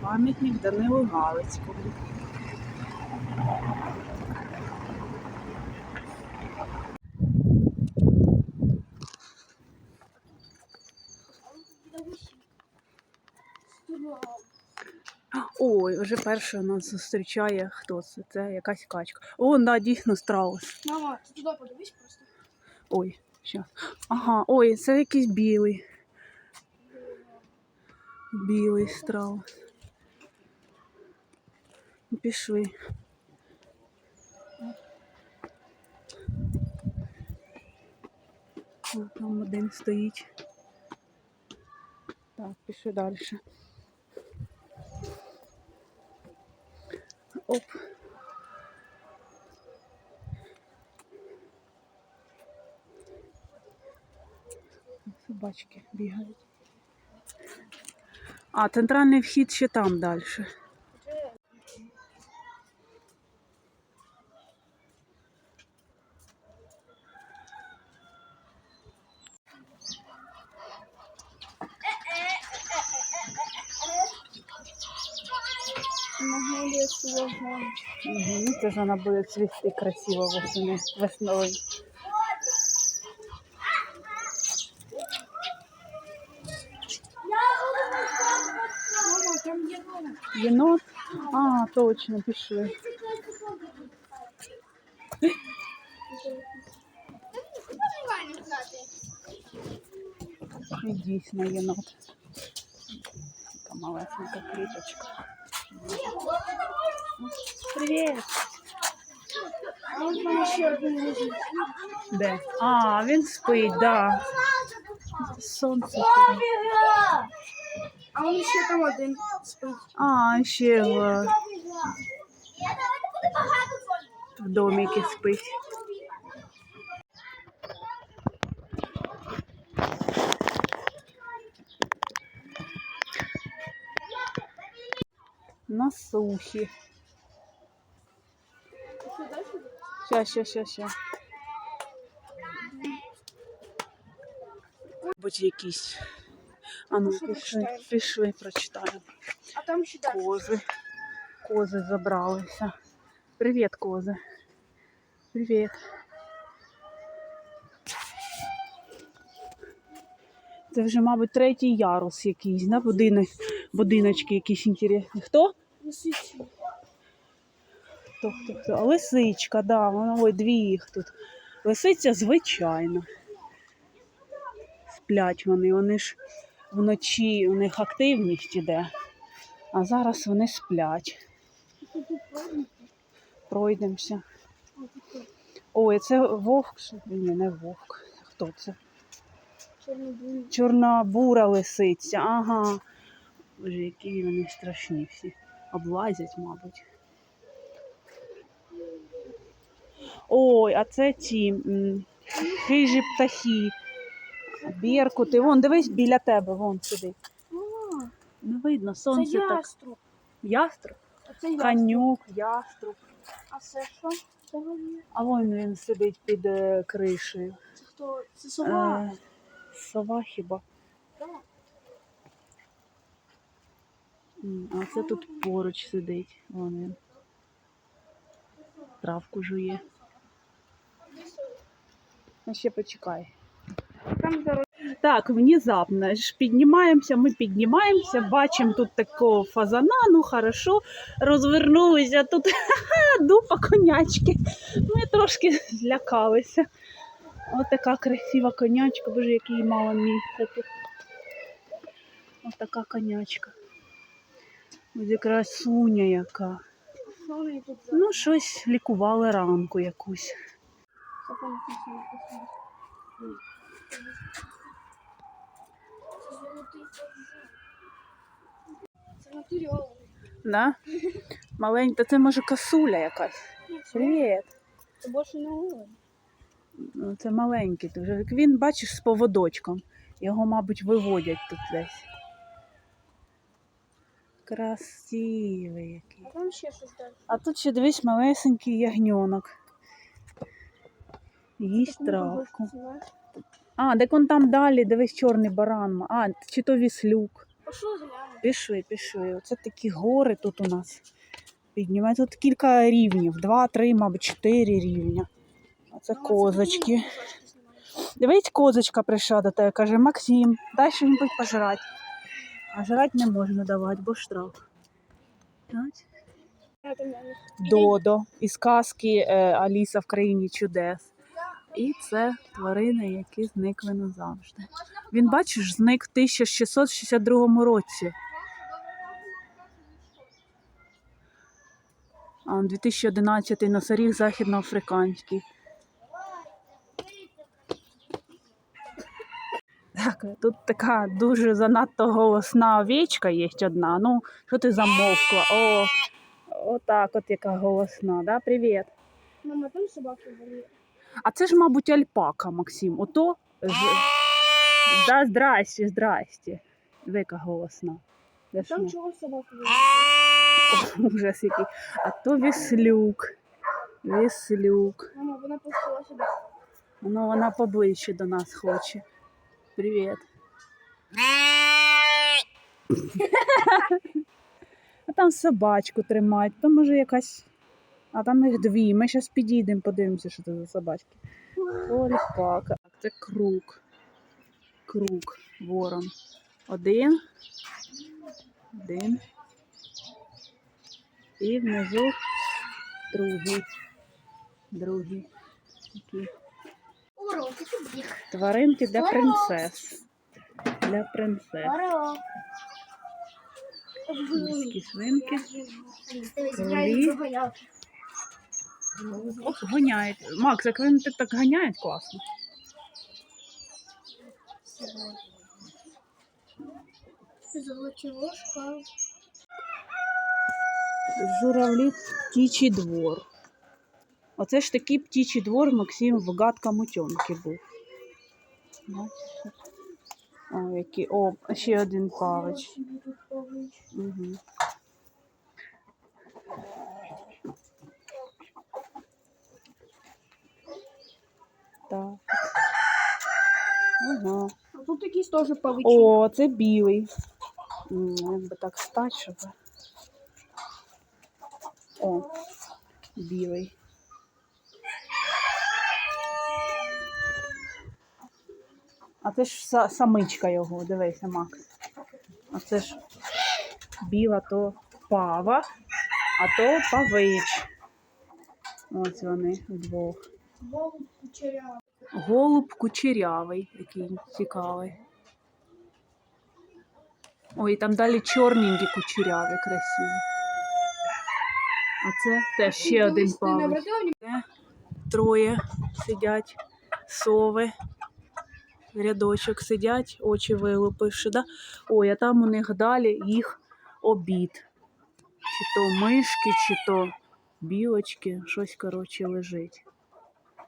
Пам'ятник Данилу Галицькому. Ой, вже перше нас зустрічає хто це? Це якась качка. О, да, дійсно страус. Мама, ти туди подивись просто. Ой, що? Ага, ой, це якийсь білий. Білий страус. Пішли. О, Там один стоїть. Так, пішли далі. Оп. Собачки бігають. А, центральний вхід ще там далі. Угу, це ж вона буде цвісти красиво восени, весною. Мама, там є вона. Єнот? А, точно, пішли. І дійсно єнот. Така малесенька кліточка. Привіт! Де? А, він спить, да. Сонце. А он ще там один спить. А, ще в, в доміки спить. На сухі. Ща, ща, ща, ща. Будь якісь. А ну, пішли, пішли, прочитаємо. А там ще далі. Кози. Кози забралися. Привіт, кози. Привіт. Це вже, мабуть, третій ярус якийсь, да? Будинок, будиночки якісь інтересні. Хто? Лисиці. Хто, хто, хто? А лисичка, да, вона, ой, дві їх тут. Лисиця, звичайно. Сплять вони, вони ж вночі у них активність іде, а зараз вони сплять. Пройдемося. Ой, це вовк. Ні, не вовк. Хто це? Чорна бура лисиця. Ага. Боже, які вони страшні всі. Облазять, мабуть. Ой, а це ті хижі птахи. Біркути. Вон, дивись біля тебе, вон сидить. Не видно, це сонце так. яструб. Яструб, це яструб. канюк, яструб. А це що? Це? А вон він сидить під е, кришею. Це хто? Це сова. Е, сова хіба. Так. М, А це тут поруч сидить. Вон він. Травку жує. А ще почекай. Там дорога. Так, внезапно ж піднімаємося, ми піднімаємося, бачимо тут такого фазана, ну хорошо, розвернулися, тут дупа конячки. Ми трошки злякалися. Ось така красива конячка, боже, який мало місця тут. Ось така конячка. Ось якраз суня яка. Ну, щось лікували ранку якусь. Це. Це. Да? Маленька, це може косуля якась. Привіт. Це більше не олень. Це маленький Він, бачиш, з поводочком. Його, мабуть, виводять тут десь. Красивий який. А там ще щось далі. А тут ще дивись малесенький ягньонок. Їсть травку. А, так он там далі, дивись, чорний баран. А, чи то віслюк. Пішли, пішли. Оце такі гори тут у нас. Піднімає тут кілька рівнів. Два, три, мабуть, чотири рівня. Оце козочки. Дивись, козочка прийшла до тебе, каже, Максим, дай щось пожрати. А жрати не можна давати, бо штраф. Додо із казки е, Аліса в країні чудес. І це тварини, які зникли назавжди. Він, бачиш, зник в 1662 році. А 2011 носоріг західноафриканський. Так, тут така дуже занадто голосна овечка є одна. Ну, що ти замовкла? О, отак от яка голосна, да? Привіт. Мама, там собака були. А це ж, мабуть, альпака, Максим. Ото. З... Да, здрасте, здрасте. Вика голосна. Де ж Там вона? чого собака? Ужас який. А то віслюк. Віслюк. Мама, вона пустила сюди. Ну, вона поближче до нас хоче. Привіт. А там собачку тримають, то може якась. А там їх дві. Ми зараз підійдемо, подивимося, що це за собачки. Ольпака. Це круг. Круг. Ворон. Один. Один. І внизу другий. Другий. Такий. Тваринки для принцес. Для принцес. Міські свинки. Кролі. Оп, гоняють. Макс, як вони так, так ганяють, класно. Золоті ложка. Журавлі птічий двор. Оце ж такий птічий двор Максим в гадкому тьомки був. О, який. О, ще один павич. Угу. Так. Ага. А тут якийсь теж павичок. О, це білий. Як би так стати, щоб. О, білий. А це ж самичка його, дивися, Макс. А це ж біла то пава, а то павич. Ось вони вдвох. Голуб кучеря. Голуб кучерявий, який цікавий. Ой, там далі чорненькі кучеряві, красиві. А це теж ще один павич. Троє сидять, сови. Рядочок сидять, очі вилупивши. Да? Ой, а там у них далі їх обід. Чи то мишки, чи то білочки, щось, коротше, лежить.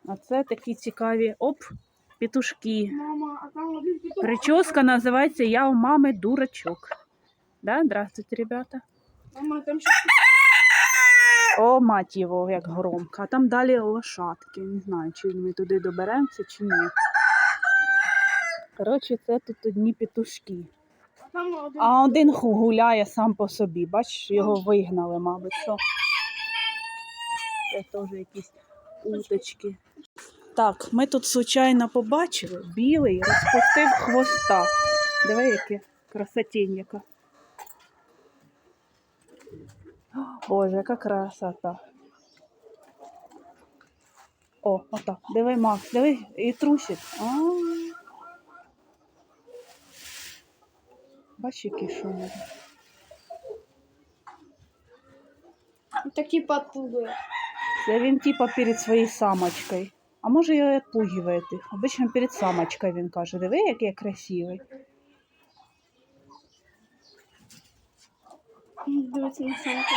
А це такі цікаві оп, петушки. Прическа називається Я у мами дурачок. Да? Здравствуйте, ребята. Мама, там ще О, мать його, як громко. А там далі лошадки. Не знаю, чи ми туди доберемося, чи ні. Коротше, це тут одні петушки. А один гуляє сам по собі. Бачиш, його вигнали, мабуть. Що? Це теж якісь уточки. Так, ми тут случайно побачили. Білий розпустив хвоста. Диви, яке красотінь яка. Боже, яка красота. О, отак. Диви, Макс, диви, і трусить. А. Бачиш, який шумер. Такі подпуги. Це він типа перед своєю самочкою. А може його відпугиває тих. Обично перед самочкою він каже, диви, який я красивий. Дивиться на самку.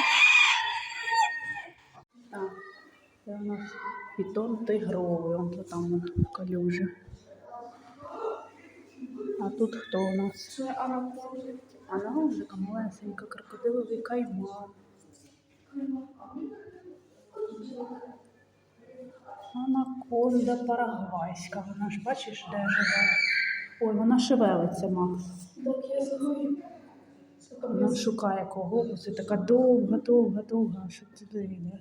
Так, це у нас питон тигровий, он то там в калюжі. А тут хто у нас? Це арабози. Аналогика малесенька, крокодиловий кайман. Анаконда парагвайська. Вона ж бачиш, де живе. Ой, вона шевелиться, Макс. Так, я забув. Вона шукає кого, бо це така довга, довга, довга, що туди йде.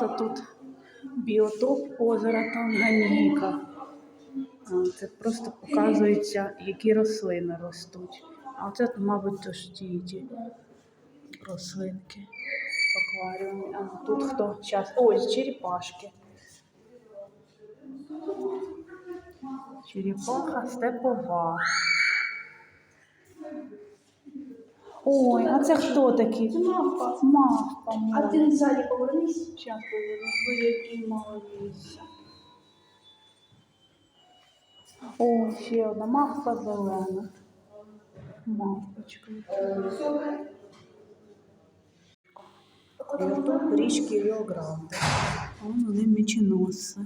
То тут біотоп озера Танганіка. Це просто показується, які рослини ростуть. А це, мабуть, то ж ті, ті рослинки в акваріумі. А тут хто? Зараз. Ось черепашки. Черепаха степова. Ой, а це хто такий? Це мавпа. Мавпа. А ти ззаді повернись. Зараз ви який молодець. О, ще одна мавпа зелена. Мавпочка. Ютуб річки Ріогранде. Вон вони меченоси.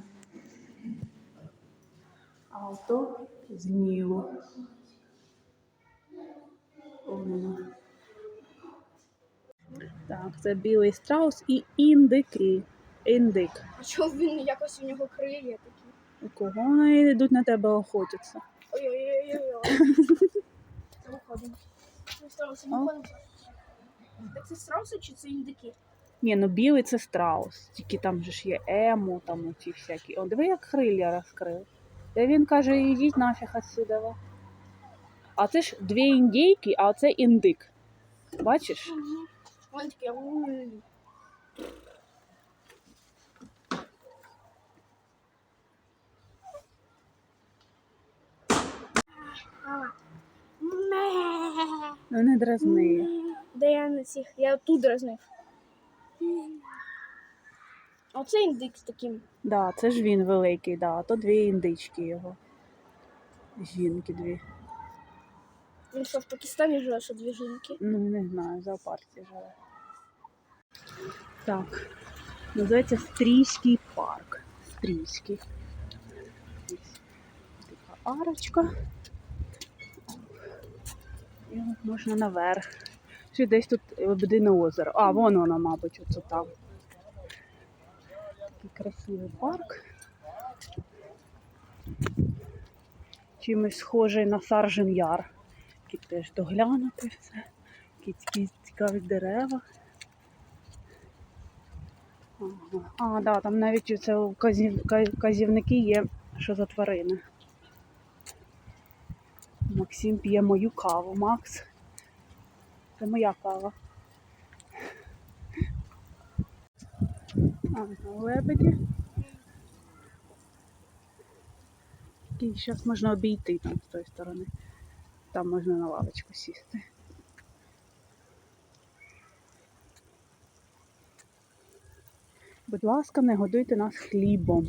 А ото з Нілу. Так, це білий страус і індики. Індик. А чого він якось у нього крилля такі? У кого вони йдуть на тебе охотяться? Ой-ой-ой-ой. Виходимо. Це страуси не ходимо. Так це страуси чи це індики? Ні, ну білий це страус. Тільки там же ж є ему, там оці всякі. О, диви, як крилля розкрив. Та він каже, ідіть нафіг отсюда. А це ж дві індійки, а це індик. Бачиш? Такі. «Уй». Ну не дразни. Де я на цих? Я тут дразнив. Оце індик з таким. Да, це ж він великий, да, а то дві індички його. Жінки дві. Він що в Пакистані живе, що дві жінки. Ну, не знаю, в зоопарці живе. Так. Називається Стрійський парк. Стрійський. Ось така арочка. От можна наверх. Чи десь тут Лебедине озеро. А, вон воно, мабуть, оце там. Такий красивий парк. Чимось схожий на Саржин Яр. Який теж доглянути все. Такі цікаві дерева. Ага. А, да, там навіть це вказів- ка- вказівники є, що за тварини. Максим п'є мою каву. Макс. Це моя кава. Ага, лебеді. Який зараз можна обійти там з тої сторони. Там можна на лавочку сісти. Будь ласка, не годуйте нас хлібом.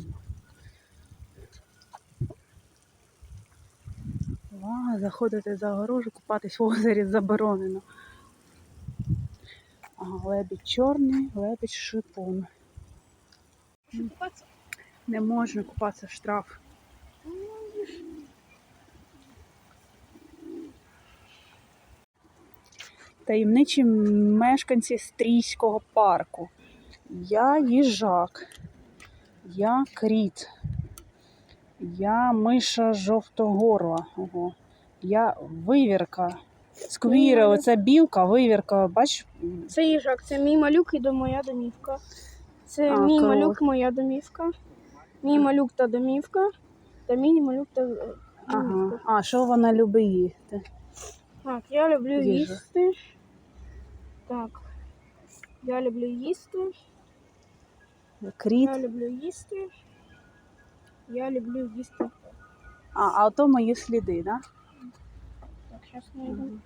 Ва, заходити за огорожу, купатись в озері заборонено. Лебідь чорний, лебідь шипун. Що купатися? Не можна купатися штраф. Таємничі мешканці Стрійського парку. Я їжак. Я кріт. Я миша жовтогорла. Ого. Я вивірка. Сквіра, оця білка, вивірка, бач, Це їжак, це мій малюк і до моя домівка. Це А, мій клас. малюк, моя домівка. Мій малюк та домівка. Та мій малюк та е, ага. домівка. А що вона любить їсти? Так, я люблю Їжа. їсти. Так. Я люблю їсти. Кріт. Я люблю їсти. Я люблю їсти. А, а ото мої сліди? Да? Так, зараз знайду.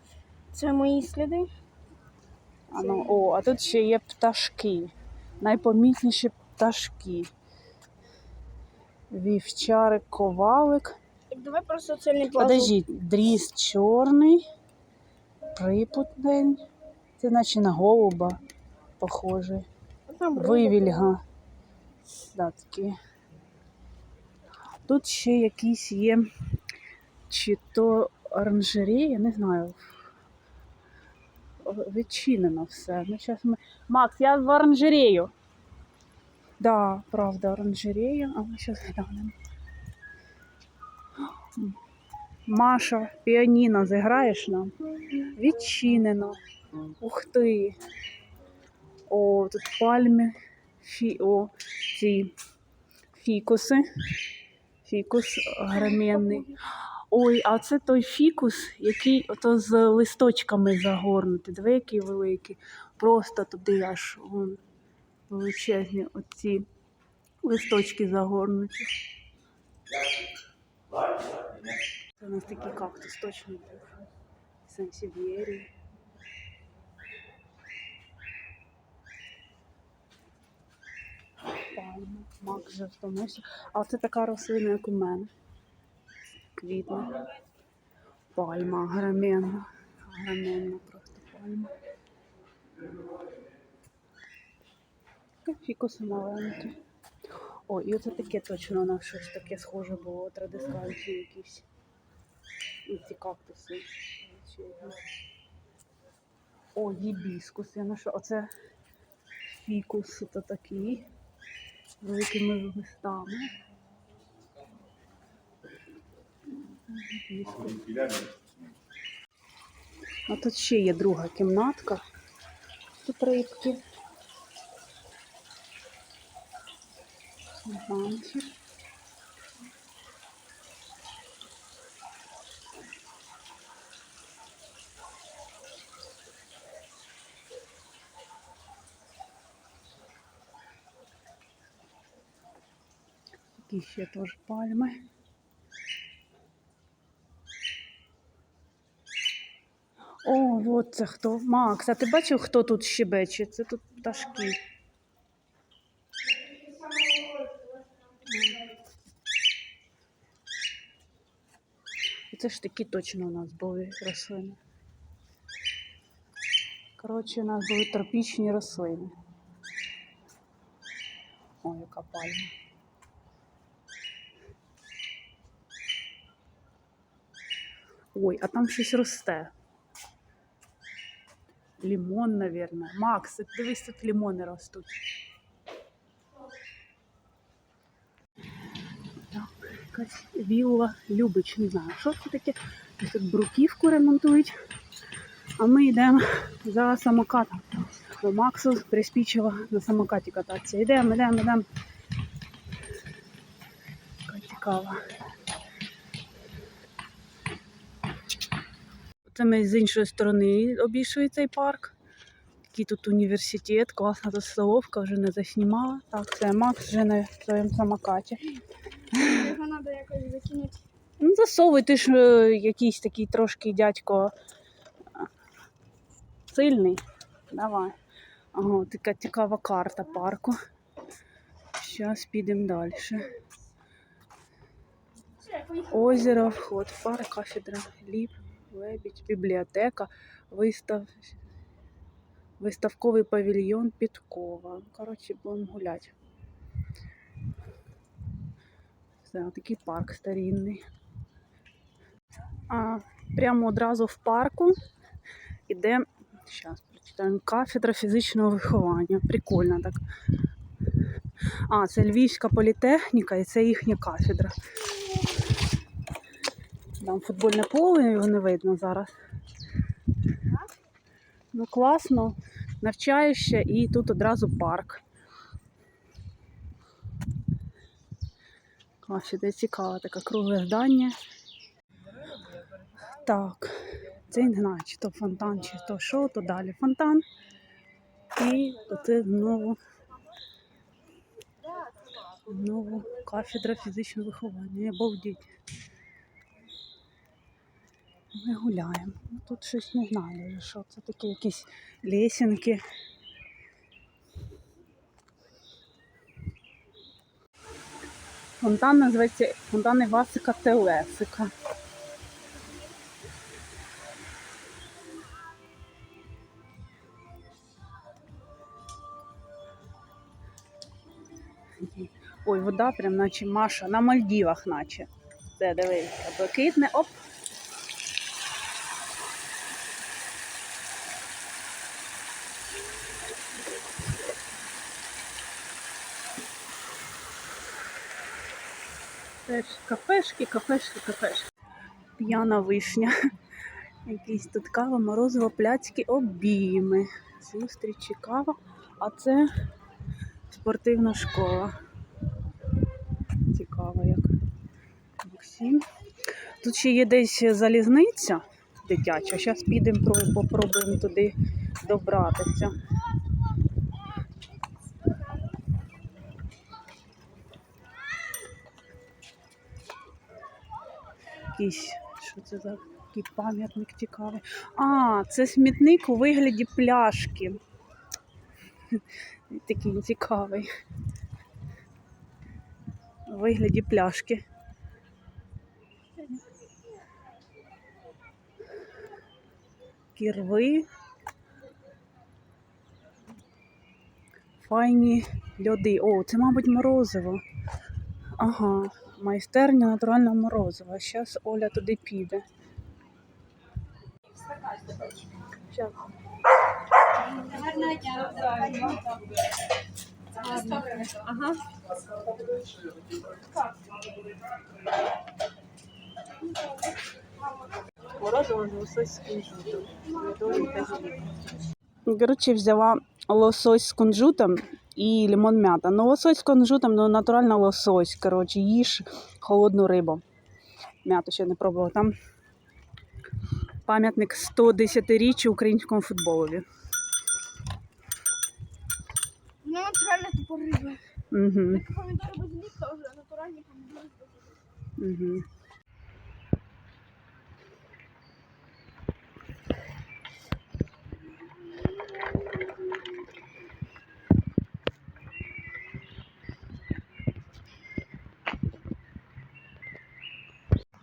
Це мої сліди. А, ну, о, а тут ще є пташки. Найпомітніші пташки. Вівчарик, ковалик. Так, давай просто це не плазу. Подождіть, дріз чорний, припутень. Це наче на голуба похожий. Вивільга. Да, такі. Тут ще якісь є, чи то оранжерея, не знаю. Відчинено все. Ну, ми... Макс, я в оранжерею. Да, правда, оранжерея, а ми зараз глянемо. Маша, піаніно зіграєш нам? Відчинено. Ух ти. О, тут пальми. Фі... О, ці фікуси. Фікус громенний. Ой, а це той фікус, який ото з листочками загорнутий. Диви, який великий. Просто туди аж вон, величезні оці листочки загорнуті. Це у нас такий кактус точно був. Сансів'єрі. Пальма, мак вже втомився. А це така рослина, як у мене. Квітне. Пальма, громенна. Громенна просто пальма. Фікуси маленькі. О, і оце таке точно у нас щось таке схоже було, традисканці якісь. І ці кактуси. О, гібіскус. Я знайшла. Оце фікус то такий. З великими листами. А тут ще є друга кімнатка. Тут рибки. Банчик. Такі ще теж пальми. О, от це хто. Макс, а ти бачив, хто тут щебече? Це тут пташки. Це ж такі точно у нас були рослини. Коротше, у нас були тропічні рослини. О, яка пальма. Ой, а там щось росте. Лімон, наверное. Макс, дивись, тут лімони ростуть. Так, якась вілла Любич, не знаю, що це таке. Тут бруківку ремонтують. А ми йдемо за самокатом. Бо Максу приспічило на самокаті кататися. Йдемо, йдемо, йдемо. Така цікава. Ми з іншої сторони обійшли цей парк. Такий тут університет, класна тут столовка, вже не заснімала. Так, це Макс вже на своєму самокаті. Його треба якось закинути. Ну, засовуй, ти ж е, якийсь такий трошки дядько сильний. Давай. Ага, така цікава карта парку. Зараз підемо далі. Озеро, вход, в парк, кафедра, ліп, лебідь, бібліотека, вистав... виставковий павільйон Підкова. Коротше, будемо гуляти. Все, такий парк старинний. А, прямо одразу в парку іде, зараз прочитаємо, кафедра фізичного виховання. Прикольно так. А, це Львівська політехніка і це їхня кафедра. Там футбольне поле, його не видно зараз. Ну, класно, навчаєшся і тут одразу парк. Кафедра цікаве таке кругле здання. Так, це я чи то фонтан, чи то що, то далі фонтан. І тут знову, знову кафедра фізичного виховання. Обалдіть. Ми гуляємо. Тут щось не знаю, що це таке якісь лесінки. Фонтан називається фонтан Івасика Телесика. Ой, вода прям наче Маша, на Мальдівах наче. Це дивися, блакитне, оп. Теж кафешки, кафешки, кафешки. П'яна вишня. Якісь тут кава, морозиво, пляцькі, обійми. Зустрічі, кава. А це спортивна школа. Цікаво як. Максим. Тут ще є десь залізниця дитяча. Зараз підемо, про- попробуємо туди добратися. Якийсь, що це за такий пам'ятник цікавий. А, це смітник у вигляді пляшки. Такий цікавий. У вигляді пляшки. Кірви. Файні льоди. О, це, мабуть, морозиво. Ага, майстерня натурального морозива. Зараз Оля туди піде. Щас. Ага. З лосоським жутом. Взяла лосось з кунжутом і лимон м'ята. Ну, лосось з кунжутом, ну натурально лосось. Коротше, їж холодну рибу. М'яту ще не пробувала. Там пам'ятник 110-річчя українському футболові. Ну, натуральна тупо риба. Угу, Так помідори без ліфта вже натуральні помідори без угу.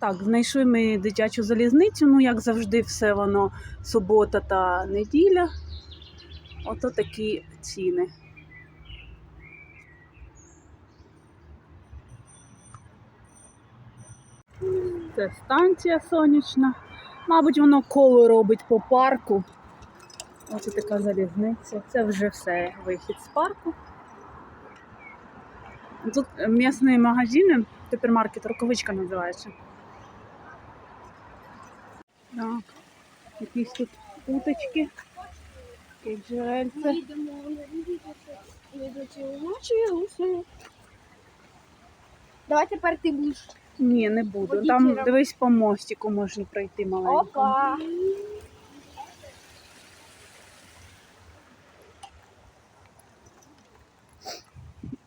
Так, знайшли ми дитячу залізницю. Ну, як завжди, все воно субота та неділя. Ото такі ціни. Це станція сонячна. Мабуть, воно коло робить по парку. Ось така залізниця. Це вже все вихід з парку. Тут м'ясні магазини, супермаркет, рукавичка називається. Так. Якісь тут уточки. Таке Ми джерельце. йдемо відео навчилися. Давай тепер ти будеш. Ні, не буду. Там дивись по мостику можна пройти маленькому. Опа.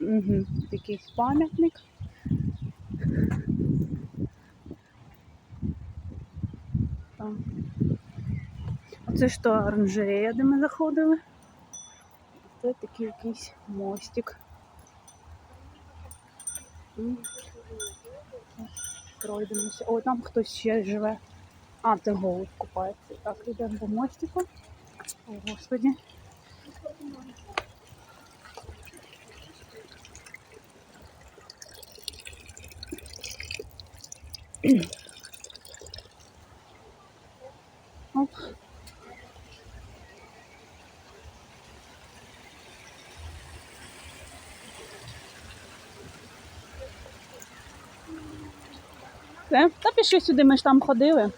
Угу. Якийсь пам'ятник. Оце ж оранжерея, де ми заходили. Це такий якийсь мостик. Пройдемося. О, там хтось ще живе. А, це голуб купається. Так, йдемо до мостику. О, Господі. Оп. Все, та пішли сюди, ми ж там ходили.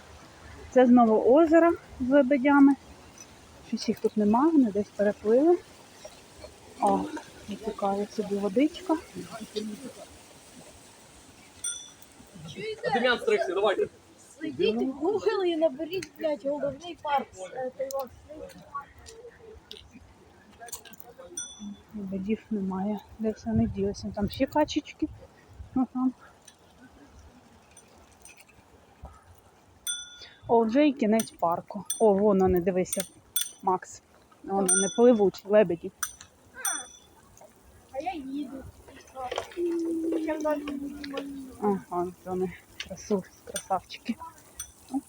Це знову озеро з лебедями. Щось їх тут немає, вони десь переплили. О, витікає собі водичка. Дем'ян стрикся, давайте. Сидіть в Google і наберіть, блядь, головний парк. е, Лебедів немає. Де все не ділося. Там ще качечки. Ну, там. О, вже і кінець парку. О, воно не дивися, Макс. Воно не пливуть, лебеді. А я їду. Ага, вони красу, красавчики. Ну.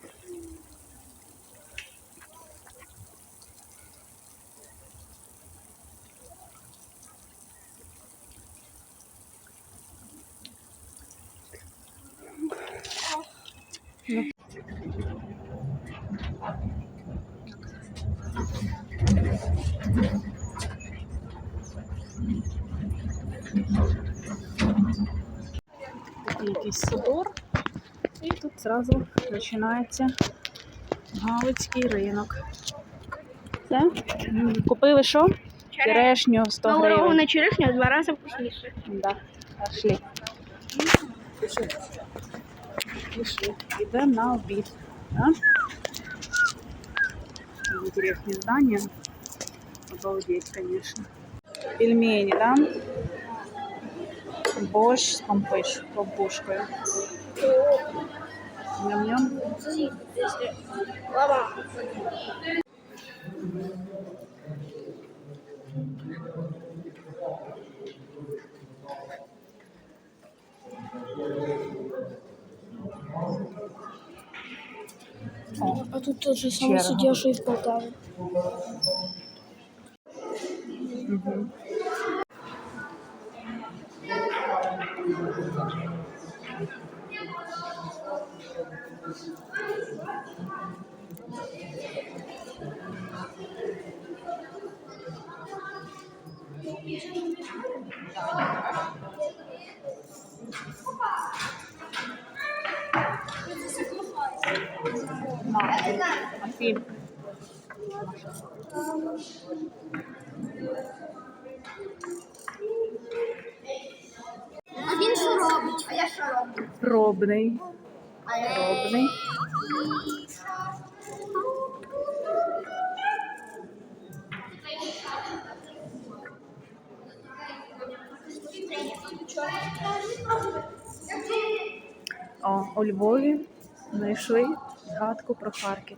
Якийсь собор. І тут зразу починається Галицький ринок. Це? Купили що? Черешню 100 гривень. Нового на черешню два рази вкусніше. Да. Пішли. Пішли. Йдемо на обід. Да? Інтересні здання. Обалдеть, конечно. Пельмени, да? Борщ с помпыш, помпушкой. Ням-ням. А тут тот же самый и в Полтаве. Mm-hmm. Пробний. Пробний. О, у Львові знайшли згадку про Харків.